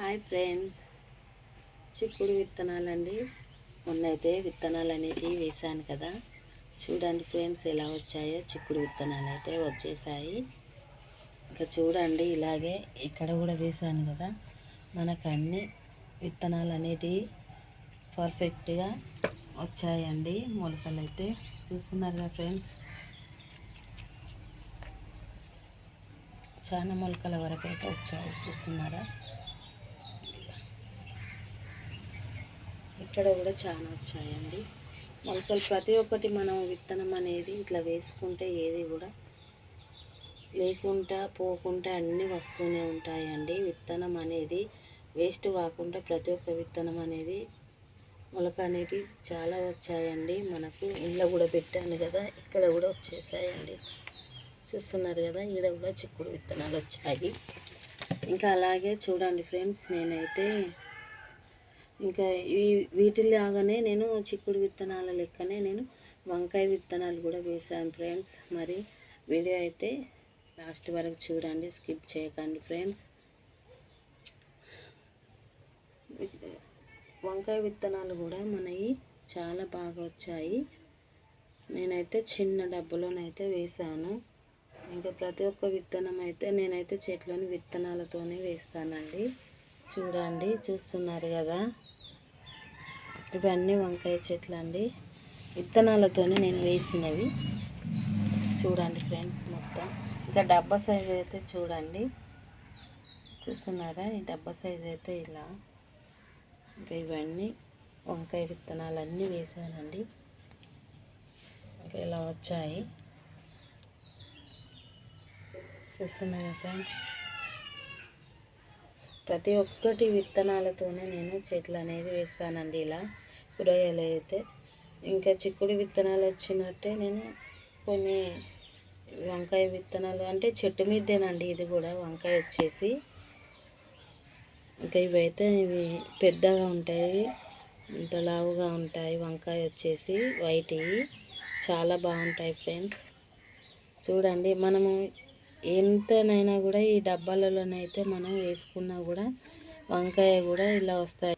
Hi friends. చిక్కుడు విత్తనాలండి. మొన్నైతే విత్తనాలు అనేది వేసాను కదా. చూడండి ఫ్రెండ్స్ ఎలా వచ్చాయో. చిక్కుడు విత్తనాలు అయితే వచ్చేసాయి ఇంకా చూడండి ఇలాగే ఇక్కడ కూడా వేసాను కదా. మనకు అన్ని విత్తనాలు అనేటివి పర్ఫెక్ట్గా వచ్చాయండి. మొలకలు అయితే చూస్తున్నారు కదా ఫ్రెండ్స్. చాలా మొలకల వరకు అయితే వచ్చాయి. చూస్తున్నారా? ఇక్కడ కూడా చాలా వచ్చాయండి. మొలకలు ప్రతి ఒక్కటి మనం విత్తనం అనేది ఇట్లా వేసుకుంటే ఏది కూడా లేకుండా పోకుండా అన్నీ వస్తూనే ఉంటాయండి. విత్తనం అనేది వేస్ట్ కాకుండా ప్రతి ఒక్క విత్తనం అనేది మొలక అనేది చాలా వచ్చాయండి. మనకు ఇంట్లో కూడా పెట్టాను కదా ఇక్కడ కూడా వచ్చేసాయండి. చూస్తున్నారు కదా ఈడ కూడా చిక్కుడు విత్తనాలు వచ్చాయి. ఇంకా అలాగే చూడండి ఫ్రెండ్స్ నేనైతే ఇంకా ఈ వీటిలాగానే నేను చిక్కుడు విత్తనాల లెక్కనే నేను వంకాయ విత్తనాలు కూడా వేసాను ఫ్రెండ్స్. మరి వీడియో అయితే లాస్ట్ వరకు చూడండి స్కిప్ చేయకండి ఫ్రెండ్స్. వంకాయ విత్తనాలు కూడా మనవి చాలా బాగా వచ్చాయి. నేనైతే చిన్న డబ్బులోనైతే వేసాను ఇంకా ప్రతి ఒక్క విత్తనం అయితే నేనైతే చెట్లోని విత్తనాలతోనే వేస్తానండి. చూడండి చూస్తున్నారు కదా. ఇవన్నీ వంకాయ చెట్లు అండి విత్తనాలతోనే నేను వేసినవి. చూడండి ఫ్రెండ్స్ మొత్తం. ఇంకా డబ్బా సైజ్ అయితే చూడండి. చూస్తున్నారా? ఈ డబ్బా సైజ్ అయితే ఇలా. ఇంకా ఇవన్నీ వంకాయ విత్తనాలన్నీ వేసానండి. ఇంకా ఇలా వచ్చాయి. చూస్తున్నారా ఫ్రెండ్స్? ప్రతి ఒక్కటి విత్తనాలతోనే నేను చెట్లు అనేది వేస్తానండి ఇలా కూరగాయలు అయితే. ఇంకా చిక్కుడు విత్తనాలు వచ్చినట్టే నేను కొన్ని వంకాయ విత్తనాలు అంటే చెట్టు మీదేనండి ఇది కూడా వంకాయ వచ్చేసి. ఇంకా ఇవైతే ఇవి పెద్దగా ఉంటాయి ఇంత లావుగా ఉంటాయి వంకాయ వచ్చేసి వైట్వి. చాలా బాగుంటాయి ఫ్రెండ్స్. చూడండి మనము ఎంతనైనా కూడా ఈ డబ్బాలలోనైతే మనం వేసుకున్నా కూడా వంకాయ కూడా ఇలా వస్తాయి.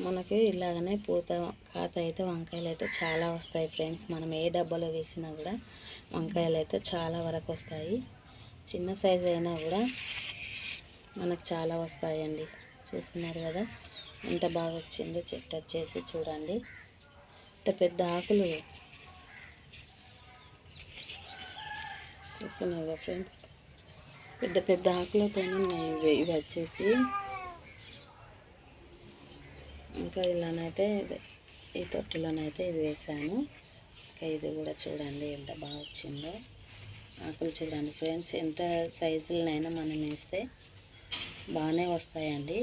మనకి ఇలాగనే పూత కాత అయితే వంకాయలు అయితే చాలా వస్తాయి ఫ్రెండ్స్. మనం ఏ డబ్బాలో వేసినా కూడా వంకాయలు అయితే చాలా వరకు వస్తాయి. చిన్న సైజు అయినా కూడా మనకు చాలా వస్తాయండి. చూస్తున్నారు కదా? ఎంత బాగా వచ్చిందో చెట్టు వచ్చేసి చూడండి. ఇంత పెద్ద ఆకులు చూస్తున్నారు కదా ఫ్రెండ్స్? పెద్ద పెద్ద ఆకులతో ఇవి. ఇవి వచ్చేసి ఇంకా ఇలానైతే ఈ తొట్టిలోనైతే ఇది వేసాను. ఇంకా ఇది కూడా చూడండి ఎంత బాగా వచ్చిందో. ఆకులు చూడండి ఫ్రెండ్స్ ఎంత సైజులనైనా మనం వేస్తే బాగానే వస్తాయండి.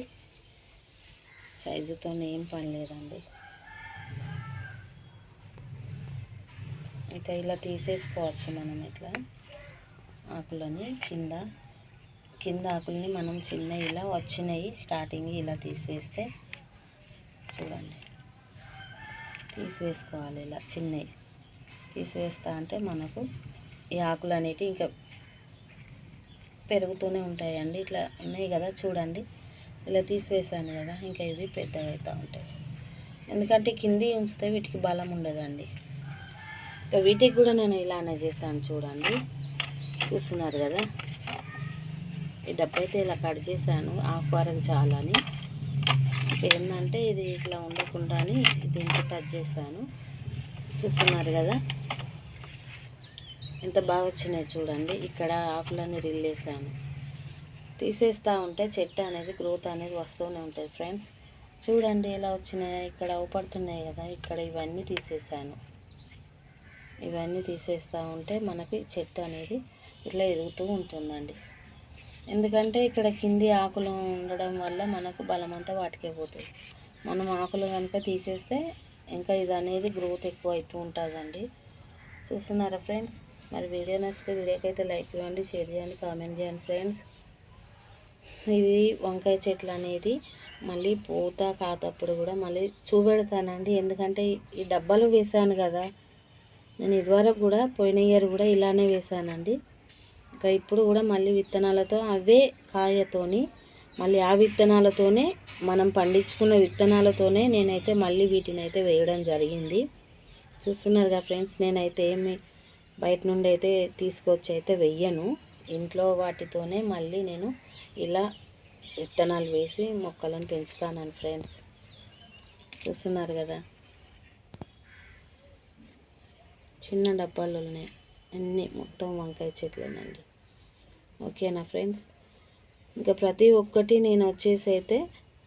సైజుతో ఏం పని లేదండి. ఇంకా ఇలా తీసేసుకోవచ్చు మనం ఇట్లా. ఆకులని కింద కింద ఆకుల్ని మనం చిన్న ఇలా వచ్చినాయి స్టార్టింగ్ ఇలా తీసివేస్తే చూడండి. తీసివేసుకోవాలి ఇలా చిన్నవి తీసివేస్తా అంటే మనకు ఈ ఆకులు అనేటివి ఇంకా పెరుగుతూనే ఉంటాయండి. ఇట్లా ఉన్నాయి కదా చూడండి. ఇలా తీసివేసాను కదా ఇంకా ఇవి పెద్దగా అవుతూ ఉంటాయి. ఎందుకంటే కింది ఉంచితే వీటికి బలం ఉండదండి. ఇంకా వీటికి కూడా నేను ఇలానే చేశాను చూడండి. చూస్తున్నారు కదా. ఈ డబ్బా అయితే ఇలా కట్ చేశాను. హాఫ్ వరకు చాలని. ఏంటంటే ఇది ఇట్లా ఉండకుండానే దీంట్లో టచ్ చేశాను. చూస్తున్నారు కదా. ఎంత బాగా వచ్చినాయి చూడండి. ఇక్కడ ఆకులన్నీ రిల్లేసాను తీసేస్తూ ఉంటే చెట్టు అనేది గ్రోత్ అనేది వస్తూనే ఉంటుంది ఫ్రెండ్స్ చూడండి ఎలా వచ్చినాయి. ఇక్కడ అవపడుతున్నాయి కదా. ఇక్కడ ఇవన్నీ తీసేసాను ఇవన్నీ తీసేస్తూ ఉంటే మనకి చెట్టు అనేది ఇట్లా ఎదుగుతూ ఉంటుందండి. ఎందుకంటే ఇక్కడ కింది ఆకులు ఉండడం వల్ల మనకు బలమంతా వాటికే పోతుంది. మనం ఆకులు కనుక తీసేస్తే ఇంకా ఇది అనేది గ్రోత్ ఎక్కువ అవుతూ ఉంటుందండి. చూస్తున్నారా ఫ్రెండ్స్? మరి వీడియో నచ్చితే వీడియోకి అయితే లైక్ ఇవ్వండి షేర్ చేయండి కామెంట్ చేయండి ఫ్రెండ్స్. ఇది వంకాయ చెట్లు అనేది మళ్ళీ పూత కాతప్పుడు కూడా మళ్ళీ చూపెడతానండి. ఎందుకంటే ఈ డబ్బాలు వేసాను కదా నేను ఇదివరకు కూడా పోయిన ఇయర్ కూడా ఇలానే వేసానండి ఇంకా ఇప్పుడు కూడా మళ్ళీ విత్తనాలతో అవే కాయతోని మళ్ళీ ఆ విత్తనాలతోనే మనం పండించుకున్న విత్తనాలతోనే నేనైతే మళ్ళీ వీటిని అయితే వేయడం జరిగింది. చూస్తున్నారుగా ఫ్రెండ్స్ నేనైతే ఏమి బయట నుండి అయితే తీసుకొచ్చి అయితే వెయ్యను ఇంట్లో వాటితోనే మళ్ళీ నేను ఇలా విత్తనాలు వేసి మొక్కలను పెంచుతాను ఫ్రెండ్స్. చూస్తున్నారు కదా. చిన్న డబ్బాలు ఉన్నాయి అన్నీ మొత్తం వంకాయ చెట్లేనండి. ఓకేనా ఫ్రెండ్స్? ఇంకా ప్రతి ఒక్కటి నేను వచ్చేసి అయితే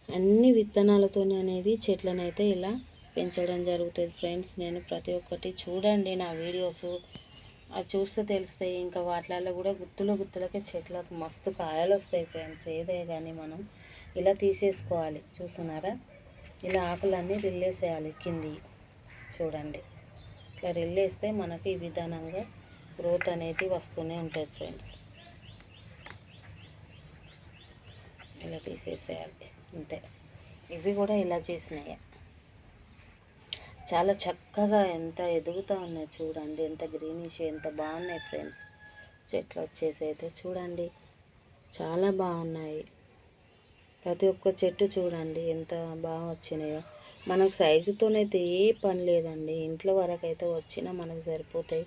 అన్ని విత్తనాలతోనే అనేది చెట్లను అయితే ఇలా పెంచడం జరుగుతుంది ఫ్రెండ్స్. నేను ప్రతి ఒక్కటి చూడండి నా వీడియోస్. అది చూస్తే తెలుస్తాయి. ఇంకా వాటిలలో కూడా గుత్తుల గుత్తులకే చెట్లకు మస్తు కాయలు వస్తాయి ఫ్రెండ్స్. ఏదే కానీ మనం ఇలా తీసేసుకోవాలి. చూస్తున్నారా? ఇలా ఆకులన్నీ రిల్లేసేయాలి కింది. చూడండి. ఇట్లా రెల్లేస్తే మనకి ఈ విధానంగా గ్రోత్ అనేది వస్తూనే ఉంటుంది ఫ్రెండ్స్ ఇలా తీసేసేయాలి. అంతే. ఇవి కూడా ఇలా చేసినాయి. చాలా చక్కగా ఎంత ఎదుగుతూ ఉన్నాయి చూడండి. ఎంత గ్రీనిష్ ఎంత బాగున్నాయి ఫ్రెండ్స్ చెట్లు వచ్చేసి అయితే చూడండి. చాలా బాగున్నాయి. ప్రతి ఒక్క చెట్టు చూడండి ఎంత బాగా వచ్చినాయో. మనకు సైజుతోనైతే ఏ పని లేదండి. ఇంట్లో వరకు అయితే వచ్చినా మనకు సరిపోతాయి.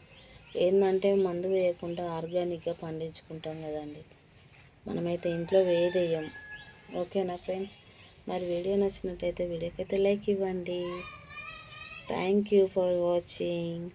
ఏంటంటే మందు వేయకుండా ఆర్గానిక్గా పండించుకుంటాం కదండి. మనమైతే ఇంట్లో వేదేయం ఓకేనా ఫ్రెండ్స్ మరి వీడియో నచ్చినట్టయితే వీడియోకి అయితే లైక్ ఇవ్వండి. Thank you for watching